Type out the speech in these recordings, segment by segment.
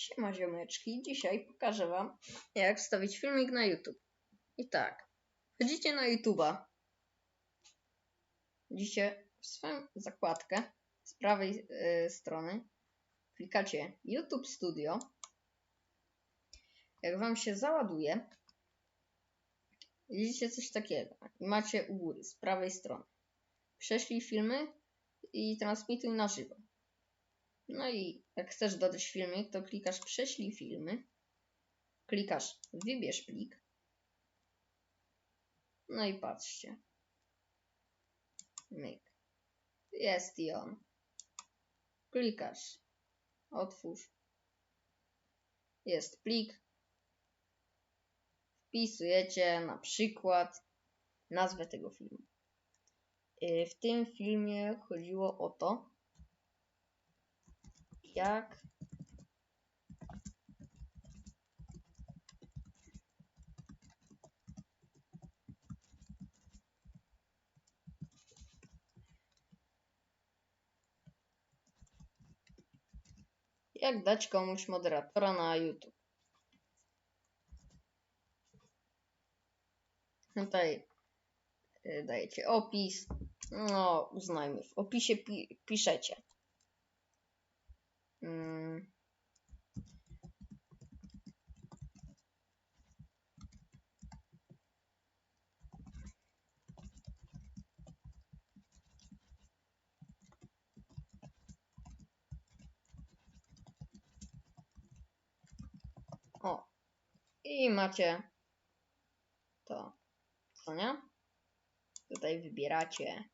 Siema ziomeczki, dzisiaj pokażę wam jak wstawić filmik na YouTube. I tak, wchodzicie na YouTube'a. Wchodzicie w swoją zakładkę z prawej y, strony. Klikacie YouTube Studio. Jak wam się załaduje, widzicie coś takiego. I macie u góry, z prawej strony. Prześlij filmy i transmituj na żywo. No i jak chcesz dodać filmik, to klikasz prześlij filmy. Klikasz wybierz plik. No i patrzcie. Myk. Jest i on. Klikasz. Otwórz. Jest plik. Wpisujecie na przykład nazwę tego filmu. Y, W tym filmie chodziło o to, jak jak dać komuś moderatora na YouTube. Tutaj y, dajecie opis. No, uznajmy. W opisie pi piszecie. Mm. O. I macie to. Co nie? Tutaj wybieracie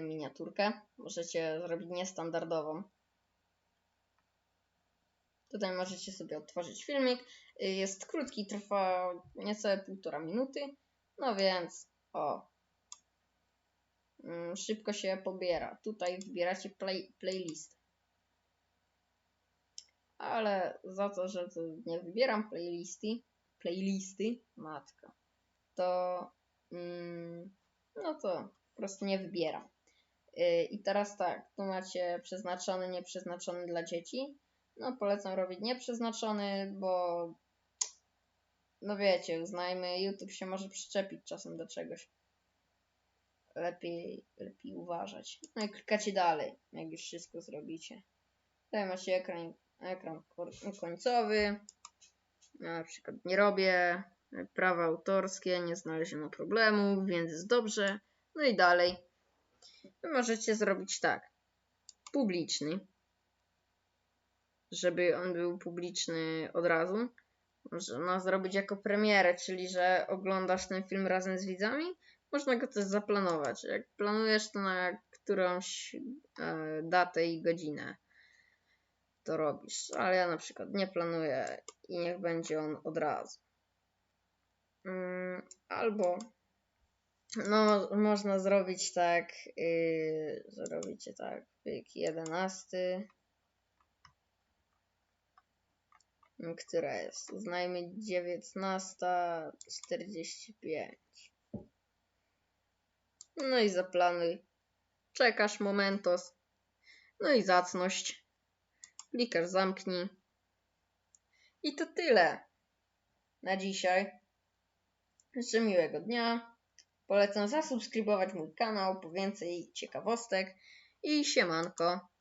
miniaturkę. Możecie zrobić niestandardową. Tutaj możecie sobie otworzyć filmik. Y, Jest krótki, trwa niecałe półtora minuty. No więc, o. Mm, Szybko się pobiera. Tutaj wybieracie play, playlist. Ale za to, że to nie wybieram playlisty, playlisty, matka, to mm, no to po prostu nie wybieram. Yy, I teraz tak, tu macie przeznaczony, nieprzeznaczony dla dzieci. No polecam robić nieprzeznaczony, bo no wiecie, uznajmy, YouTube się może przyczepić czasem do czegoś. Lepiej, lepiej uważać. No i klikacie dalej, jak już wszystko zrobicie. Tutaj macie ekran, ekran końcowy. Ja na przykład nie robię. Prawa autorskie, nie znaleziono problemu, więc jest dobrze. No i dalej. Wy możecie zrobić tak. Publiczny. Żeby on był publiczny od razu. Można zrobić jako premierę, czyli że oglądasz ten film razem z widzami. Można go też zaplanować. Jak planujesz to na którąś e, datę i godzinę to robisz. Ale ja na przykład nie planuję i niech będzie on od razu. Mm, albo no, można zrobić tak, yy, zrobicie tak, pyk 11, Mm, która jest, uznajmy 19.45. No i zaplanuj. Czekasz momentos. No i zacność. Klikasz zamknij. I to tyle na dzisiaj. Życzę miłego dnia. Polecam zasubskrybować mój kanał po więcej ciekawostek. I siemanko.